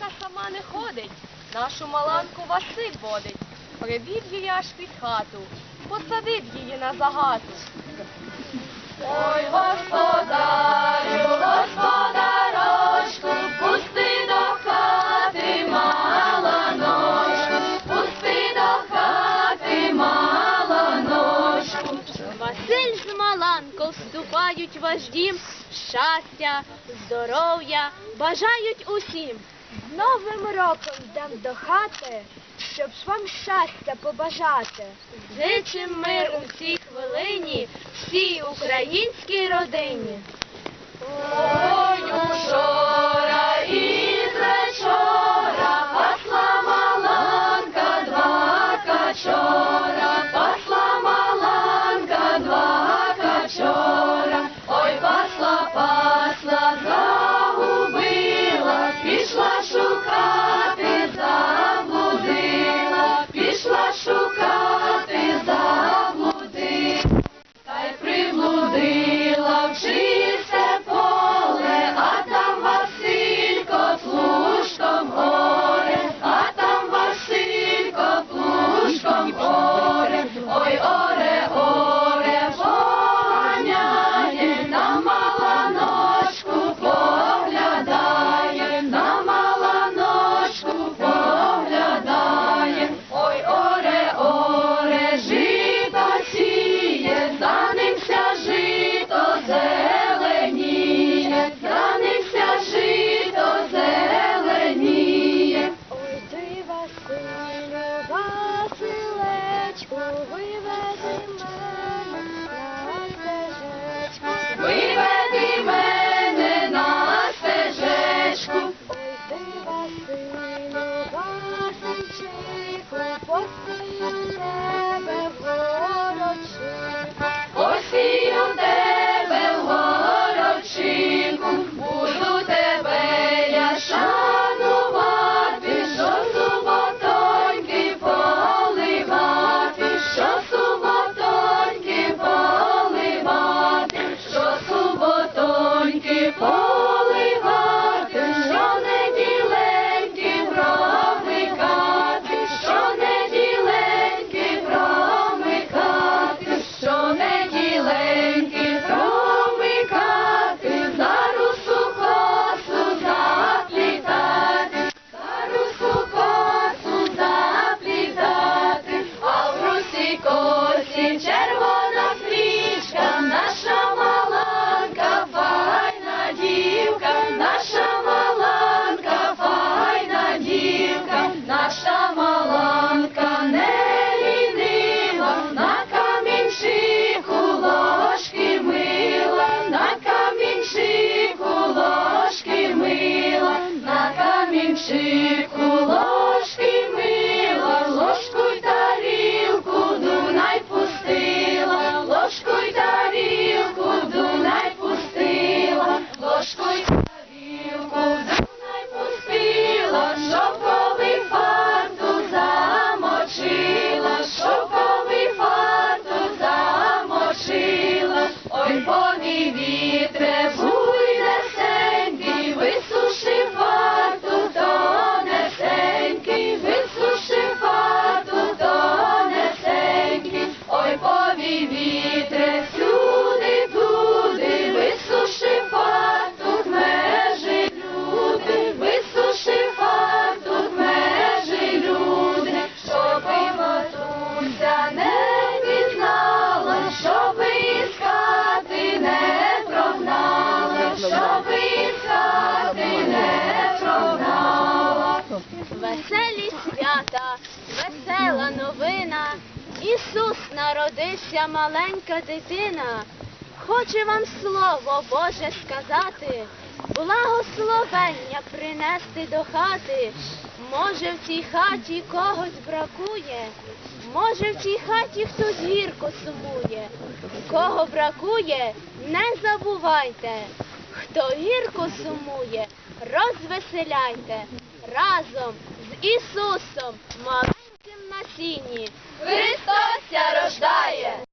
маланка сама не ходить, нашу маланку Василь водить. Прибіг її аж під хату, посадив її на загату. Ой, господарю, господарочку, пусти до хати мала маланочку, пусти до хати маланочку. Василь з Маланко вступають в ваш дім, щастя, здоров'я бажають усім. З Новим роком йдем до хати, щоб вам щастя побажати. Зичим мир у всій хвилині, всій українській родині. Ой, учора свята, весела новина. Ісус народився, маленька дитина. Хоче вам слово Боже сказати, благословення принести до хати. Може, в цій хаті когось бракує, може, в цій хаті хтось гірко сумує. Кого бракує, не забувайте. Хто гірко сумує, розвеселяйте разом Ісусом, маленьким на сіні. Христос рождає!